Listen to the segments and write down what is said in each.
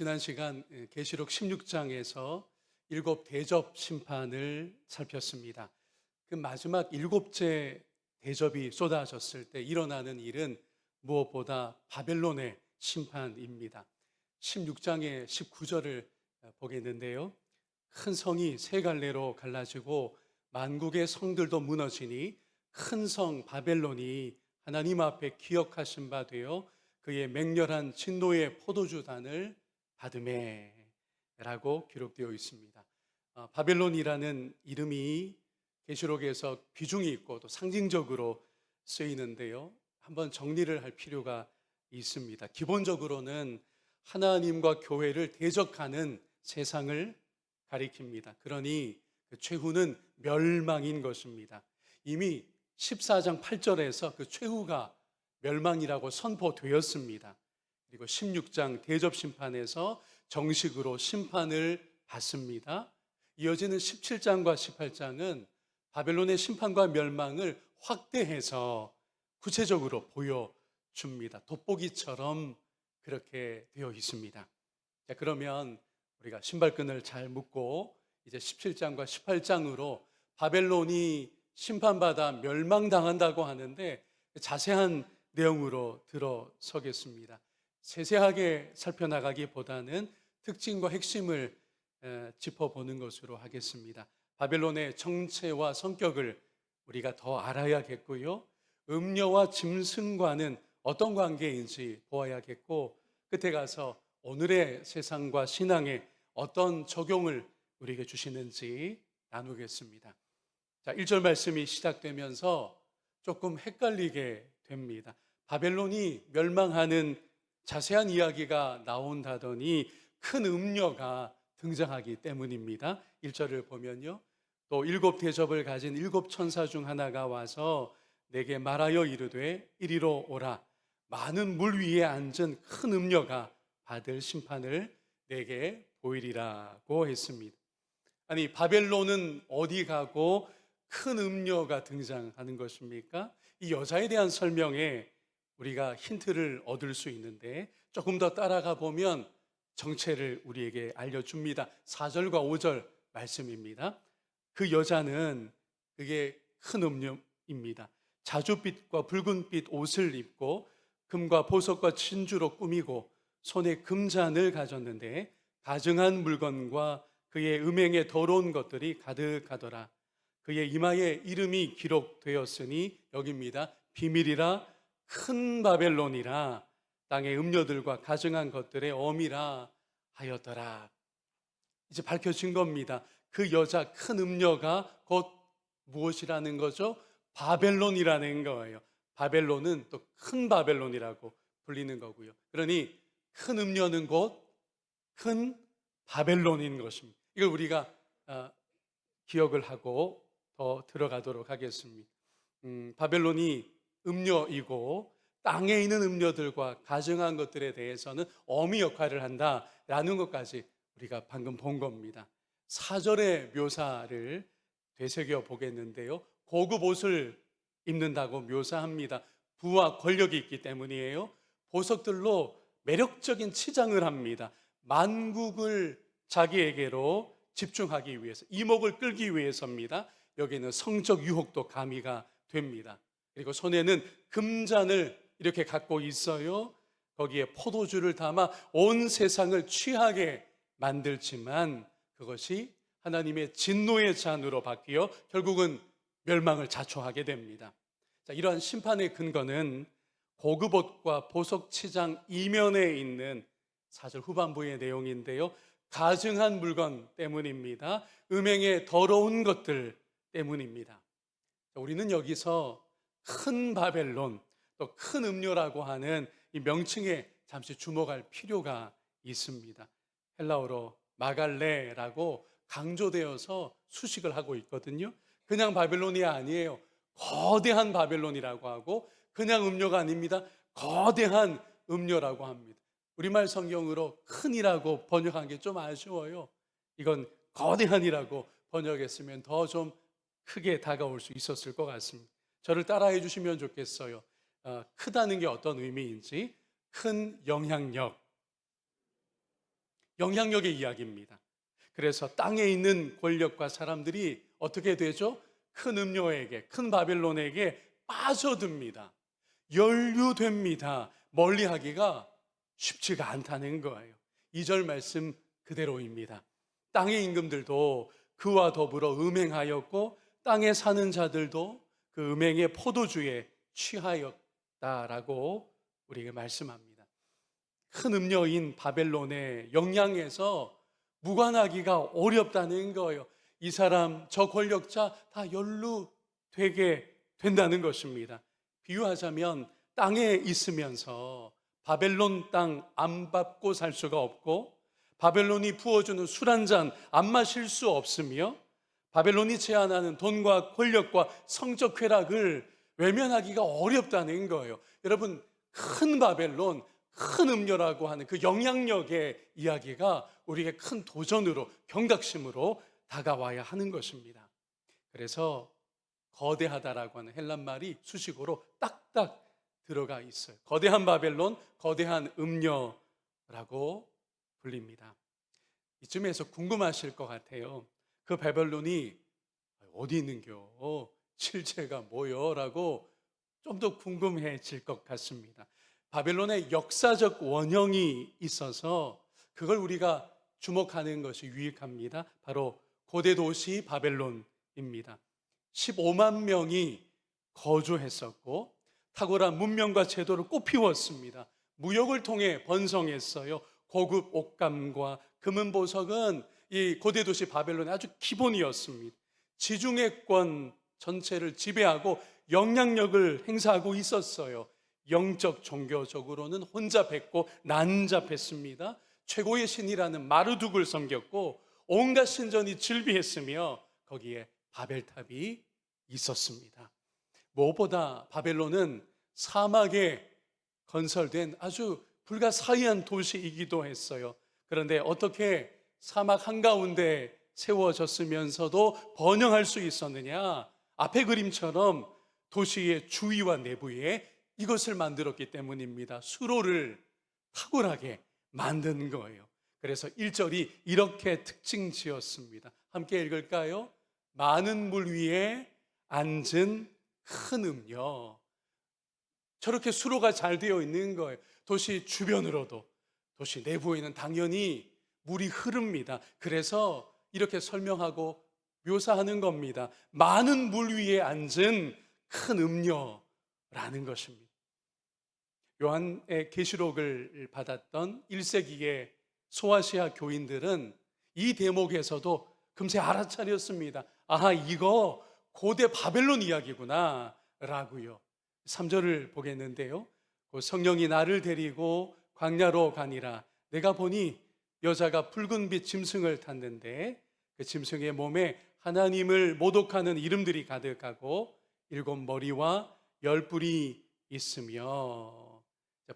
지난 시간 예, 계시록 16장에서 일곱 대접 심판을 살폈습니다. 그 마지막 일곱째 대접이 쏟아졌을 때 일어나는 일은 무엇보다 바벨론의 심판입니다. 16장의 19절을 보겠는데요. 큰 성이 세 갈래로 갈라지고 만국의 성들도 무너지니 큰 성 바벨론이 하나님 앞에 기억하신 바 되어 그의 맹렬한 진노의 포도주단을 받음에라고 기록되어 있습니다. 아, 바벨론이라는 이름이 계시록에서 비중이 있고 또 상징적으로 쓰이는데요. 한번 정리를 할 필요가 있습니다. 기본적으로는 하나님과 교회를 대적하는 세상을 가리킵니다. 그러니 그 최후는 멸망인 것입니다. 이미 14장 8절에서 그 최후가 멸망이라고 선포되었습니다. 그리고 16장 대접 심판에서 정식으로 심판을 받습니다. 이어지는 17장과 18장은 바벨론의 심판과 멸망을 확대해서 구체적으로 보여줍니다. 돋보기처럼 그렇게 되어 있습니다. 자, 그러면 우리가 신발끈을 잘 묶고 이제 17장과 18장으로 바벨론이 심판받아 멸망당한다고 하는데 자세한 내용으로 들어서겠습니다. 세세하게 살펴나가기보다는 특징과 핵심을 짚어보는 것으로 하겠습니다. 바벨론의 정체와 성격을 우리가 더 알아야겠고요. 음녀와 짐승과는 어떤 관계인지 보아야겠고 끝에 가서 오늘의 세상과 신앙에 어떤 적용을 우리에게 주시는지 나누겠습니다. 자, 1절 말씀이 시작되면서 조금 헷갈리게 됩니다. 바벨론이 멸망하는 자세한 이야기가 나온다더니 큰 음녀가 등장하기 때문입니다. 1절을 보면요. 또 일곱 대접을 가진 일곱 천사 중 하나가 와서 내게 말하여 이르되 이리로 오라. 많은 물 위에 앉은 큰 음녀가 받을 심판을 내게 보이리라고 했습니다. 아니, 바벨론은 어디 가고 큰 음녀가 등장하는 것입니까? 이 여자에 대한 설명에 우리가 힌트를 얻을 수 있는데 조금 더 따라가 보면 정체를 우리에게 알려줍니다. 4절과 5절 말씀입니다. 그 여자는 그게 큰 음료입니다. 자주빛과 붉은빛 옷을 입고 금과 보석과 진주로 꾸미고 손에 금잔을 가졌는데 가증한 물건과 그의 음행에 더러운 것들이 가득하더라. 그의 이마에 이름이 기록되었으니 여기입니다. 비밀이라 큰 바벨론이라 땅의 음료들과 가증한 것들의 어미라 하였더라. 이제 밝혀진 겁니다. 그 여자 큰 음녀가 곧 무엇이라는 거죠? 바벨론이라는 거예요. 바벨론은 또 큰 바벨론이라고 불리는 거고요. 그러니 큰 음녀는 곧 큰 바벨론인 것입니다. 이걸 우리가 어, 기억을 하고 더 들어가도록 하겠습니다. 음, 바벨론이 음녀이고 땅에 있는 음료들과 가정한 것들에 대해서는 어미 역할을 한다라는 것까지 우리가 방금 본 겁니다. 사절의 묘사를 되새겨 보겠는데요. 고급 옷을 입는다고 묘사합니다. 부와 권력이 있기 때문이에요. 보석들로 매력적인 치장을 합니다. 만국을 자기에게로 집중하기 위해서, 이목을 끌기 위해서입니다. 여기는 성적 유혹도 가미가 됩니다. 그리고 손에는 금잔을 이렇게 갖고 있어요. 거기에 포도주를 담아 온 세상을 취하게 만들지만 그것이 하나님의 진노의 잔으로 바뀌어 결국은 멸망을 자초하게 됩니다. 자, 이러한 심판의 근거는 고급 옷과 보석 치장 이면에 있는 사절 후반부의 내용인데요. 가증한 물건 때문입니다. 음행의 더러운 것들 때문입니다. 우리는 여기서 큰 바벨론 또 큰 음료라고 하는 이 명칭에 잠시 주목할 필요가 있습니다. 헬라어로 마갈레라고 강조되어서 수식을 하고 있거든요. 그냥 바벨론이 아니에요. 거대한 바벨론이라고 하고 그냥 음료가 아닙니다. 거대한 음료라고 합니다. 우리말 성경으로 큰이라고 번역한 게 좀 아쉬워요. 이건 거대한이라고 번역했으면 더 좀 크게 다가올 수 있었을 것 같습니다. 저를 따라해 주시면 좋겠어요. 어, 크다는 게 어떤 의미인지, 큰 영향력, 영향력의 이야기입니다. 그래서 땅에 있는 권력과 사람들이 어떻게 되죠? 큰 음료에게, 큰 바벨론에게 빠져듭니다. 연루됩니다. 멀리 하기가 쉽지가 않다는 거예요. 2절 말씀 그대로입니다. 땅의 임금들도 그와 더불어 음행하였고 땅에 사는 자들도 그 음행의 포도주에 취하였다라고 우리에게 말씀합니다. 큰 음녀인 바벨론의 영향에서 무관하기가 어렵다는 거예요. 이 사람, 저 권력자 다 연루되게 된다는 것입니다. 비유하자면 땅에 있으면서 바벨론 땅 안 밟고 살 수가 없고 바벨론이 부어주는 술 한 잔 안 마실 수 없으며 바벨론이 제안하는 돈과 권력과 성적 쾌락을 외면하기가 어렵다는 거예요. 여러분, 큰 바벨론, 큰 음료라고 하는 그 영향력의 이야기가 우리에게 큰 도전으로, 경각심으로 다가와야 하는 것입니다. 그래서 거대하다라고 하는 헬란 말이 수식어로 딱딱 들어가 있어요. 거대한 바벨론, 거대한 음료라고 불립니다. 이쯤에서 궁금하실 것 같아요. 그 바벨론이 어디 있는겨? 실체가 뭐요? 라고 좀 더 궁금해질 것 같습니다. 바벨론의 역사적 원형이 있어서 그걸 우리가 주목하는 것이 유익합니다. 바로 고대 도시 바벨론입니다. 15만 명이 거주했었고 탁월한 문명과 제도를 꽃피웠습니다. 무역을 통해 번성했어요. 고급 옷감과 금은 보석은 이 고대 도시 바벨론의 아주 기본이었습니다. 지중해권 전체를 지배하고 영향력을 행사하고 있었어요. 영적 종교적으로는 혼잡했고 난잡했습니다. 최고의 신이라는 마르둑을 섬겼고 온갖 신전이 즐비했으며 거기에 바벨탑이 있었습니다. 무엇보다 바벨론은 사막에 건설된 아주 불가사의한 도시이기도 했어요. 그런데 어떻게 사막 한가운데 세워졌으면서도 번영할 수 있었느냐? 앞의 그림처럼 도시의 주위와 내부에 이것을 만들었기 때문입니다. 수로를 탁월하게 만든 거예요. 그래서 1절이 이렇게 특징 지었습니다. 함께 읽을까요? 많은 물 위에 앉은 큰 음료. 저렇게 수로가 잘 되어 있는 거예요. 도시 주변으로도, 도시 내부에는 당연히 물이 흐릅니다. 그래서 이렇게 설명하고 묘사하는 겁니다. 많은 물 위에 앉은 큰 음료라는 것입니다. 요한의 계시록을 받았던 1세기의 소아시아 교인들은 이 대목에서도 금세 알아차렸습니다. 아, 이거 고대 바벨론 이야기구나. 라고요. 3절을 보겠는데요. 그 성령이 나를 데리고 광야로 가니라. 내가 보니 여자가 붉은빛 짐승을 탔는데 그 짐승의 몸에 하나님을 모독하는 이름들이 가득하고 일곱 머리와 열 뿔이 있으며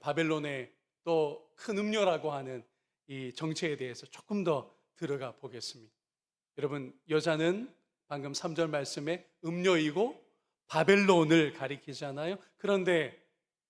바벨론의 또 큰 음료라고 하는 이 정체에 대해서 조금 더 들어가 보겠습니다. 여러분 여자는 방금 3절 말씀에 음료이고 바벨론을 가리키잖아요. 그런데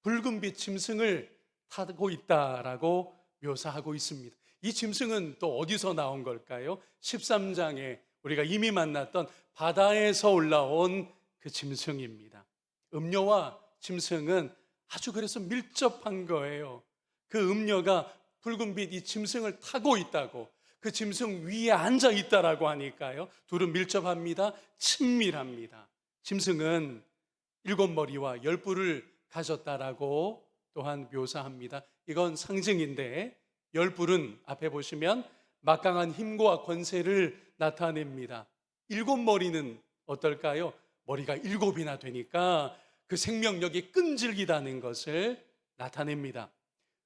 붉은빛 짐승을 타고 있다라고 묘사하고 있습니다. 이 짐승은 또 어디서 나온 걸까요? 13장에 우리가 이미 만났던 바다에서 올라온 그 짐승입니다. 음료와 짐승은 아주 그래서 밀접한 거예요. 그 음료가 붉은빛 이 짐승을 타고 있다고 그 짐승 위에 앉아 있다라고 하니까요. 둘은 밀접합니다. 친밀합니다. 짐승은 일곱 머리와 열 뿔을 가졌다라고 또한 묘사합니다. 이건 상징인데 열 뿔은 앞에 보시면 막강한 힘과 권세를 나타냅니다. 일곱 머리는 어떨까요? 머리가 일곱이나 되니까 그 생명력이 끈질기다는 것을 나타냅니다.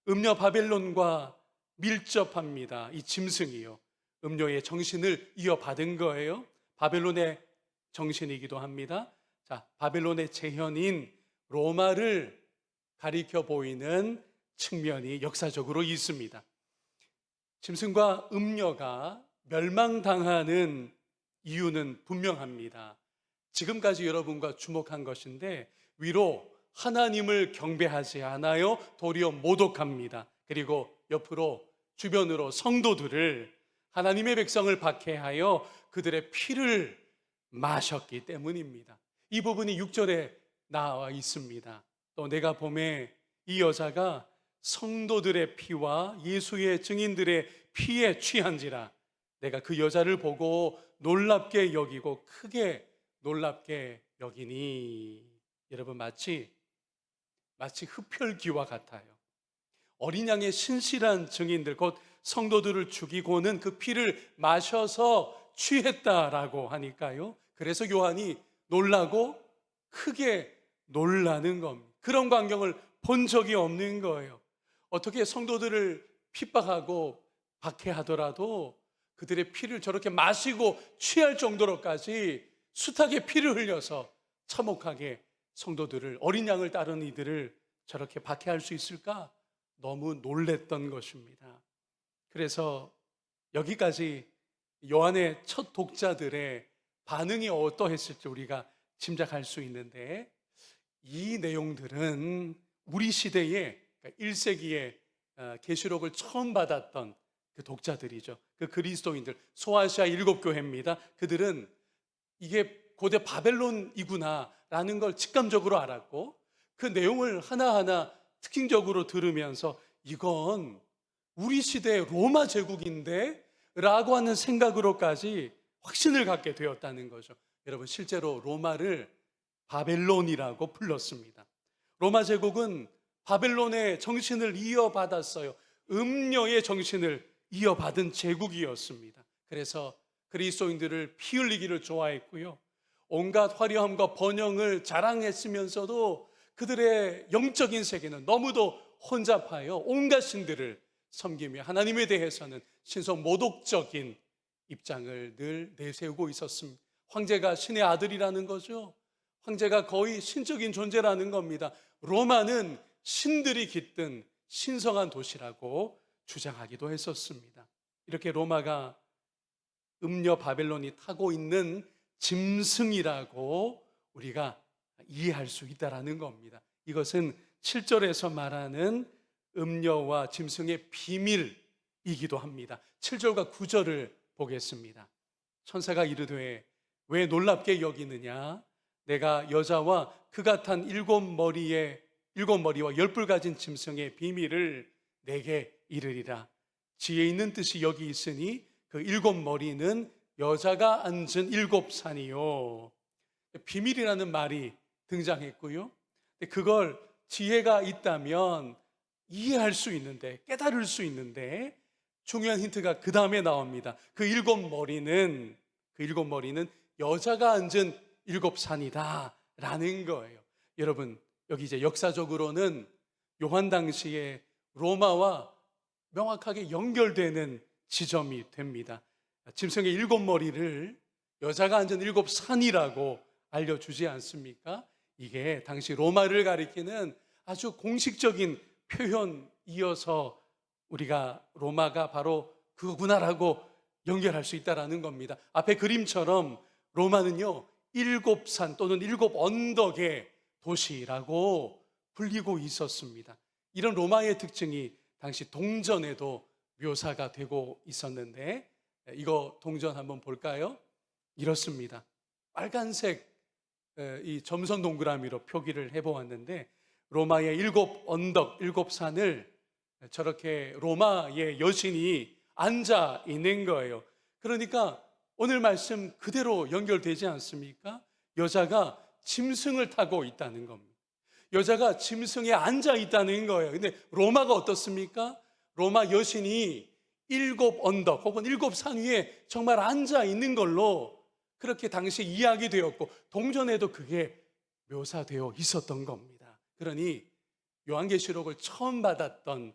음녀 바벨론과 밀접합니다. 이 짐승이요. 음료의 정신을 이어받은 거예요. 바벨론의 정신이기도 합니다. 자, 바벨론의 재현인 로마를 가리켜 보이는 측면이 역사적으로 있습니다. 짐승과 음녀가 멸망당하는 이유는 분명합니다. 지금까지 여러분과 주목한 것인데 위로 하나님을 경배하지 않아요. 도리어 모독합니다. 그리고 옆으로 주변으로 성도들을 하나님의 백성을 박해하여 그들의 피를 마셨기 때문입니다. 이 부분이 6절에 나와 있습니다. 또 내가 봄에 이 여자가 성도들의 피와 예수의 증인들의 피에 취한지라 내가 그 여자를 보고 놀랍게 여기고 크게 놀랍게 여기니 여러분 마치 마치 흡혈귀와 같아요. 어린 양의 신실한 증인들 곧 성도들을 죽이고는 그 피를 마셔서 취했다라고 하니까요. 그래서 요한이 놀라고 크게 놀라는 겁니다. 그런 광경을 본 적이 없는 거예요. 어떻게 성도들을 핍박하고 박해하더라도 그들의 피를 저렇게 마시고 취할 정도로까지 숱하게 피를 흘려서 참혹하게 성도들을 어린 양을 따르는 이들을 저렇게 박해할 수 있을까? 너무 놀랬던 것입니다. 그래서 여기까지 요한의 첫 독자들의 반응이 어떠했을지 우리가 짐작할 수 있는데 이 내용들은 우리 시대에 1세기에 어, 계시록을 처음 받았던 그 독자들이죠. 그 그리스도인들 소아시아 일곱 교회입니다. 그들은 이게 고대 바벨론이구나라는 걸 직감적으로 알았고 그 내용을 하나하나 특징적으로 들으면서 이건 우리 시대의 로마 제국인데 라고 하는 생각으로까지 확신을 갖게 되었다는 거죠. 여러분 실제로 로마를 바벨론이라고 불렀습니다. 로마 제국은 바벨론의 정신을 이어받았어요. 음녀의 정신을 이어받은 제국이었습니다. 그래서 그리스도인들을 피 흘리기를 좋아했고요. 온갖 화려함과 번영을 자랑했으면서도 그들의 영적인 세계는 너무도 혼잡하여 온갖 신들을 섬기며 하나님에 대해서는 신성 모독적인 입장을 늘 내세우고 있었습니다. 황제가 신의 아들이라는 거죠. 황제가 거의 신적인 존재라는 겁니다. 로마는 신들이 깃든 신성한 도시라고 주장하기도 했었습니다. 이렇게 로마가 음녀 바벨론이 타고 있는 짐승이라고 우리가 이해할 수 있다라는 겁니다. 이것은 7절에서 말하는 음녀와 짐승의 비밀이기도 합니다. 7절과 9절을 보겠습니다. 천사가 이르되 왜 놀랍게 여기느냐? 내가 여자와 그가 탄 일곱 머리에 일곱 머리와 열뿔 가진 짐승의 비밀을 내게 이르리라. 지혜 있는 뜻이 여기 있으니 그 일곱 머리는 여자가 앉은 일곱 산이요. 비밀이라는 말이 등장했고요. 그걸 지혜가 있다면 이해할 수 있는데, 깨달을 수 있는데, 중요한 힌트가 그 다음에 나옵니다. 그 일곱 머리는, 그 일곱 머리는 여자가 앉은 일곱 산이다. 라는 거예요. 여러분, 여기 이제 역사적으로는 요한 당시에 로마와 명확하게 연결되는 지점이 됩니다. 짐승의 일곱 머리를 여자가 앉은 일곱 산이라고 알려주지 않습니까? 이게 당시 로마를 가리키는 아주 공식적인 표현이어서 우리가 로마가 바로 그거구나라고 연결할 수 있다라는 겁니다. 앞에 그림처럼 로마는요, 일곱 산 또는 일곱 언덕의 도시라고 불리고 있었습니다. 이런 로마의 특징이 당시 동전에도 묘사가 되고 있었는데 이거 동전 한번 볼까요? 이렇습니다. 빨간색 이 점선 동그라미로 표기를 해보았는데 로마의 일곱 언덕, 일곱 산을 저렇게 로마의 여신이 앉아 있는 거예요. 그러니까 오늘 말씀 그대로 연결되지 않습니까? 여자가 짐승을 타고 있다는 겁니다. 여자가 짐승에 앉아 있다는 거예요. 근데 로마가 어떻습니까? 로마 여신이 일곱 언덕 혹은 일곱 산 위에 정말 앉아 있는 걸로 그렇게 당시 이야기되었고 동전에도 그게 묘사되어 있었던 겁니다. 그러니 요한계시록을 처음 받았던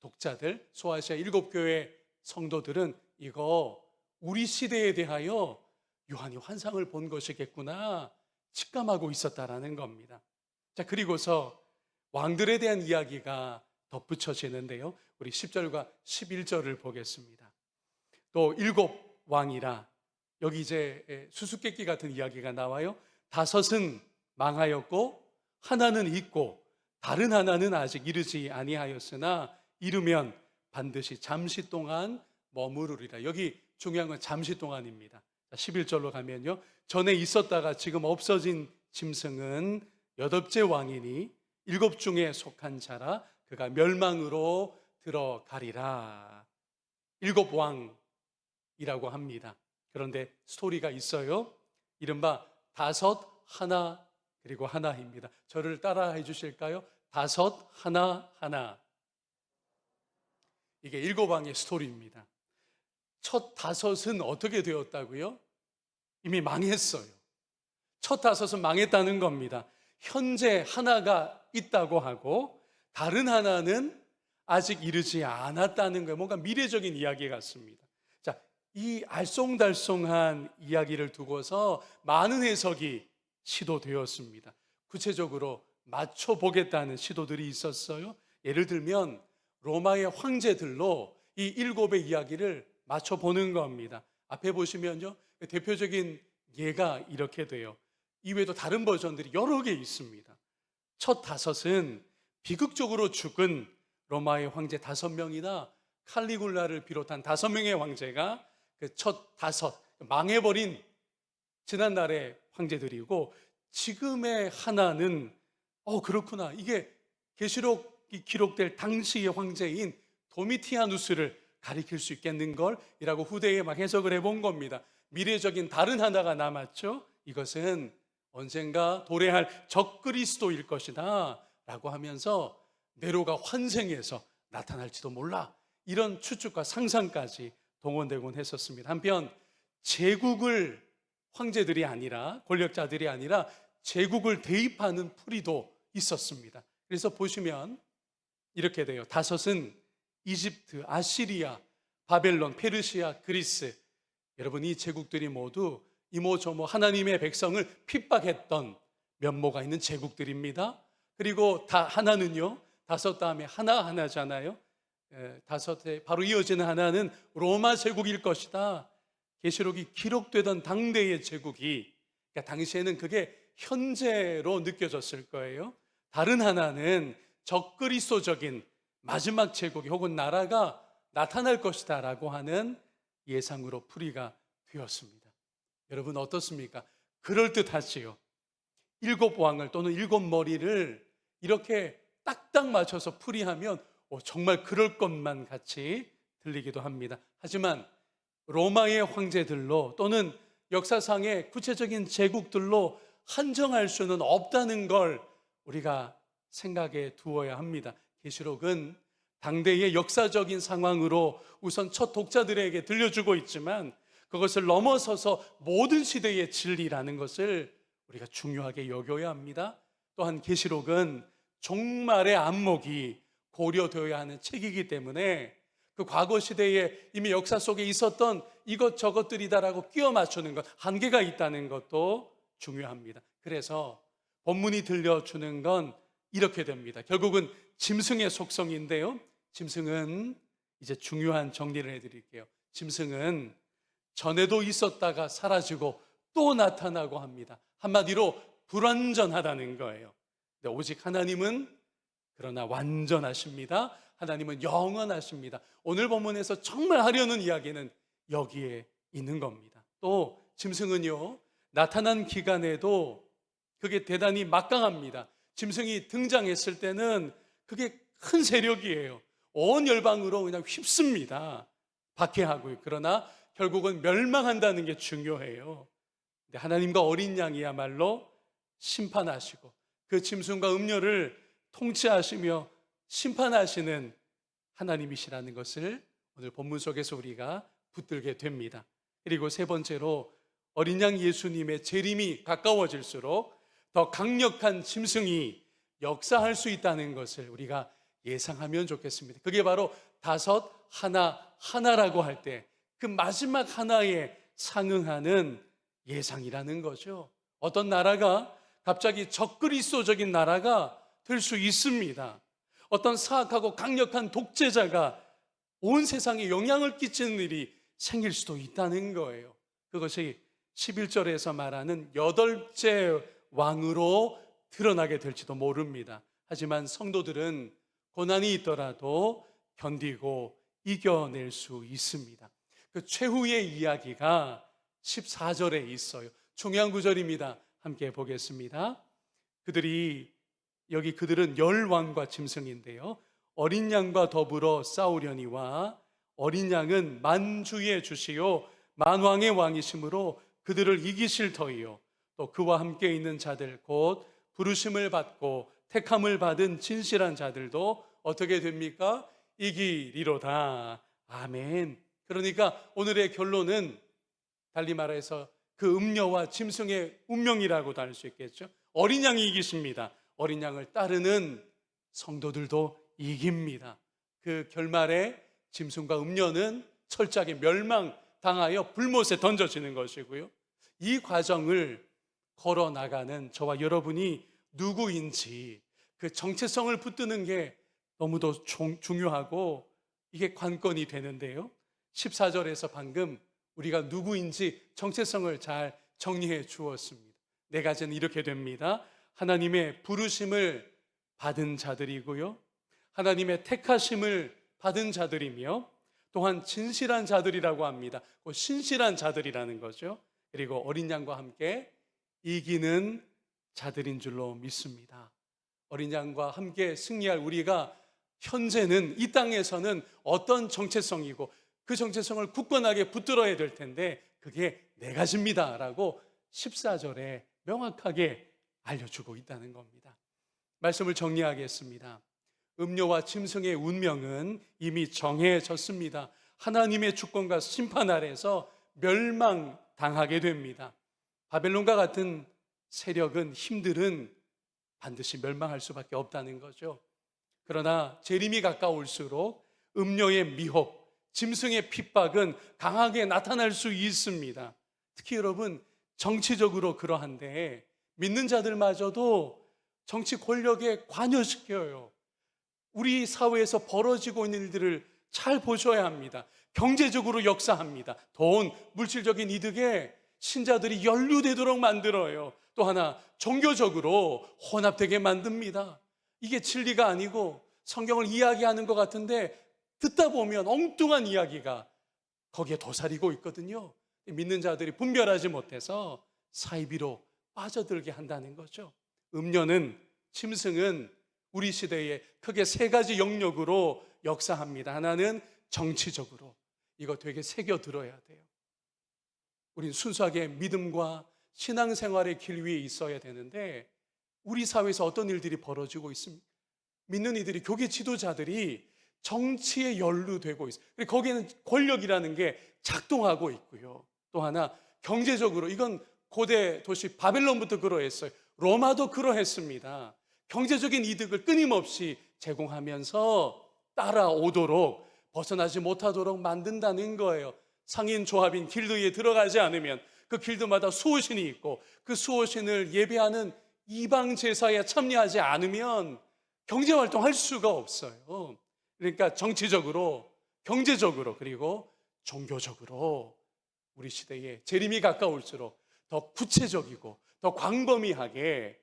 독자들 소아시아 일곱 교회 성도들은 이거 우리 시대에 대하여 요한이 환상을 본 것이겠구나 직감하고 있었다라는 겁니다. 자, 그리고서 왕들에 대한 이야기가 덧붙여지는데요. 우리 10절과 11절을 보겠습니다. 또 일곱 왕이라 여기 이제 수수께끼 같은 이야기가 나와요. 다섯은 망하였고 하나는 있고 다른 하나는 아직 이르지 아니하였으나 이르면 반드시 잠시 동안 머무르리라. 여기 중요한 건 잠시 동안입니다. 11절로 가면요. 전에 있었다가 지금 없어진 짐승은 여덟째 왕이니 일곱 중에 속한 자라 그가 멸망으로 들어가리라. 일곱 왕이라고 합니다. 그런데 스토리가 있어요. 이른바 다섯 하나 그리고 하나입니다. 저를 따라 해 주실까요? 다섯 하나 하나. 이게 일곱 왕의 스토리입니다. 첫 다섯은 어떻게 되었다고요? 이미 망했어요. 첫 다섯은 망했다는 겁니다. 현재 하나가 있다고 하고 다른 하나는 아직 이르지 않았다는 거예요. 뭔가 미래적인 이야기 같습니다. 자, 이 알쏭달쏭한 이야기를 두고서 많은 해석이 시도되었습니다. 구체적으로 맞춰보겠다는 시도들이 있었어요. 예를 들면 로마의 황제들로 이 일곱의 이야기를 맞춰보는 겁니다. 앞에 보시면요. 대표적인 예가 이렇게 돼요. 이외에도 다른 버전들이 여러 개 있습니다. 첫 다섯은 비극적으로 죽은 로마의 황제 다섯 명이나 칼리굴라를 비롯한 다섯 명의 황제가 그 첫 다섯 망해버린 지난날의 황제들이고 지금의 하나는 어 그렇구나 이게 계시록이 기록될 당시의 황제인 도미티아누스를 가리킬 수 있겠는 걸이라고 후대에 막 해석을 해본 겁니다. 미래적인 다른 하나가 남았죠. 이것은 언젠가 도래할 적그리스도일 것이다 라고 하면서 네로가 환생해서 나타날지도 몰라 이런 추측과 상상까지 동원되곤 했었습니다. 한편 제국을 황제들이 아니라 권력자들이 아니라 제국을 대입하는 풀이도 있었습니다. 그래서 보시면 이렇게 돼요. 다섯은 이집트, 아시리아, 바벨론, 페르시아, 그리스. 여러분 이 제국들이 모두 이모저모 하나님의 백성을 핍박했던 면모가 있는 제국들입니다. 그리고 다 하나는요. 다섯 다음에 하나 하나잖아요. 에, 다섯에 바로 이어지는 하나는 로마 제국일 것이다. 계시록이 기록되던 당대의 제국이 그러니까 당시에는 그게 현재로 느껴졌을 거예요. 다른 하나는 적그리스도적인 마지막 제국이 혹은 나라가 나타날 것이다 라고 하는 예상으로 풀이가 되었습니다. 여러분 어떻습니까? 그럴 듯하지요. 일곱 왕을 또는 일곱 머리를 이렇게 딱딱 맞춰서 풀이하면 오, 정말 그럴 것만 같이 들리기도 합니다. 하지만 로마의 황제들로 또는 역사상의 구체적인 제국들로 한정할 수는 없다는 걸 우리가 생각해 두어야 합니다. 계시록은 당대의 역사적인 상황으로 우선 첫 독자들에게 들려주고 있지만 그것을 넘어서서 모든 시대의 진리라는 것을 우리가 중요하게 여겨야 합니다. 또한 계시록은 종말의 안목이 고려되어야 하는 책이기 때문에 그 과거 시대에 이미 역사 속에 있었던 이것 저것들이다라고 끼워 맞추는 것 한계가 있다는 것도 중요합니다. 그래서 본문이 들려주는 건 이렇게 됩니다. 결국은 짐승의 속성인데요. 짐승은 이제 중요한 정리를 해드릴게요. 짐승은 전에도 있었다가 사라지고 또 나타나고 합니다. 한마디로 불완전하다는 거예요. 오직 하나님은 그러나 완전하십니다. 하나님은 영원하십니다. 오늘 본문에서 정말 하려는 이야기는 여기에 있는 겁니다. 또 짐승은요, 나타난 기간에도 그게 대단히 막강합니다. 짐승이 등장했을 때는 그게 큰 세력이에요. 온 열방으로 그냥 휩습니다. 박해하고요. 그러나 결국은 멸망한다는 게 중요해요. 근데 하나님과 어린 양이야말로 심판하시고 그 짐승과 음녀를 통치하시며 심판하시는 하나님이시라는 것을 오늘 본문 속에서 우리가 붙들게 됩니다. 그리고 세 번째로 어린 양 예수님의 재림이 가까워질수록 더 강력한 짐승이 역사할 수 있다는 것을 우리가 예상하면 좋겠습니다. 그게 바로 다섯 하나 하나라고 할 때 그 마지막 하나에 상응하는 예상이라는 거죠. 어떤 나라가 갑자기 적그리스도적인 나라가 될 수 있습니다. 어떤 사악하고 강력한 독재자가 온 세상에 영향을 끼치는 일이 생길 수도 있다는 거예요. 그것이 11절에서 말하는 여덟째 왕으로 드러나게 될지도 모릅니다. 하지만 성도들은 고난이 있더라도 견디고 이겨낼 수 있습니다. 그 최후의 이야기가 14절에 있어요. 중요한 구절입니다. 함께 보겠습니다. 그들이 여기 그들은 열 왕과 짐승인데요. 어린 양과 더불어 싸우려니와 어린 양은 만주의 주시요 만왕의 왕이심으로 그들을 이기실 터이요 또 그와 함께 있는 자들 곧 부르심을 받고 택함을 받은 진실한 자들도 어떻게 됩니까? 이기리로다. 아멘. 그러니까 오늘의 결론은 달리 말해서 그 음녀와 짐승의 운명이라고도 할 수 있겠죠. 어린 양이 이기십니다. 어린 양을 따르는 성도들도 이깁니다. 그 결말에 짐승과 음녀는 철저하게 멸망당하여 불못에 던져지는 것이고요. 이 과정을 걸어 나가는 저와 여러분이 누구인지 그 정체성을 붙드는 게 너무도 종- 중요하고 이게 관건이 되는데요. 14절에서 방금 우리가 누구인지 정체성을 잘 정리해 주었습니다. 네 가지는 이렇게 됩니다. 하나님의 부르심을 받은 자들이고요. 하나님의 택하심을 받은 자들이며 또한 진실한 자들이라고 합니다. 그 신실한 자들이라는 거죠. 그리고 어린 양과 함께 이기는 자들인 줄로 믿습니다. 어린 양과 함께 승리할 우리가 현재는 이 땅에서는 어떤 정체성이고 그 정체성을 굳건하게 붙들어야 될 텐데 그게 네 가지입니다 라고 14절에 명확하게 알려주고 있다는 겁니다. 말씀을 정리하겠습니다. 음료와 짐승의 운명은 이미 정해졌습니다. 하나님의 주권과 심판 아래서 멸망당하게 됩니다. 바벨론과 같은 세력은 힘들은 반드시 멸망할 수밖에 없다는 거죠. 그러나 재림이 가까울수록 음료의 미혹, 짐승의 핍박은 강하게 나타날 수 있습니다. 특히 여러분 정치적으로 그러한데 믿는 자들마저도 정치 권력에 관여시켜요. 우리 사회에서 벌어지고 있는 일들을 잘 보셔야 합니다. 경제적으로 역사합니다. 돈, 물질적인 이득에 신자들이 연루되도록 만들어요. 또 하나, 종교적으로 혼합되게 만듭니다. 이게 진리가 아니고 성경을 이야기하는 것 같은데 듣다 보면 엉뚱한 이야기가 거기에 도사리고 있거든요. 믿는 자들이 분별하지 못해서 사이비로 빠져들게 한다는 거죠. 음료는, 짐승은 우리 시대에 크게 세 가지 영역으로 역사합니다. 하나는 정치적으로. 이거 되게 새겨 들어야 돼요. 우린 순수하게 믿음과 신앙생활의 길 위에 있어야 되는데 우리 사회에서 어떤 일들이 벌어지고 있습니까? 믿는 이들이 교계 지도자들이 정치에 연루되고 있어요. 거기에는 권력이라는 게 작동하고 있고요. 또 하나 경제적으로 이건 고대 도시 바벨론부터 그러했어요. 로마도 그러했습니다. 경제적인 이득을 끊임없이 제공하면서 따라오도록 벗어나지 못하도록 만든다는 거예요. 상인 조합인 길드에 들어가지 않으면 그 길드마다 수호신이 있고 그 수호신을 예배하는 이방 제사에 참여하지 않으면 경제 활동할 수가 없어요. 그러니까 정치적으로, 경제적으로 그리고 종교적으로 우리 시대에 재림이 가까울수록 더 구체적이고 더 광범위하게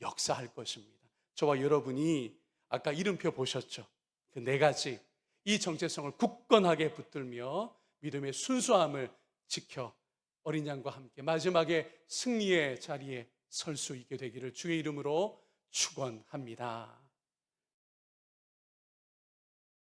역사할 것입니다. 저와 여러분이 아까 이름표 보셨죠? 그 네 가지 이 정체성을 굳건하게 붙들며 믿음의 순수함을 지켜 어린 양과 함께 마지막에 승리의 자리에 설 수 있게 되기를 주의 이름으로 축원합니다.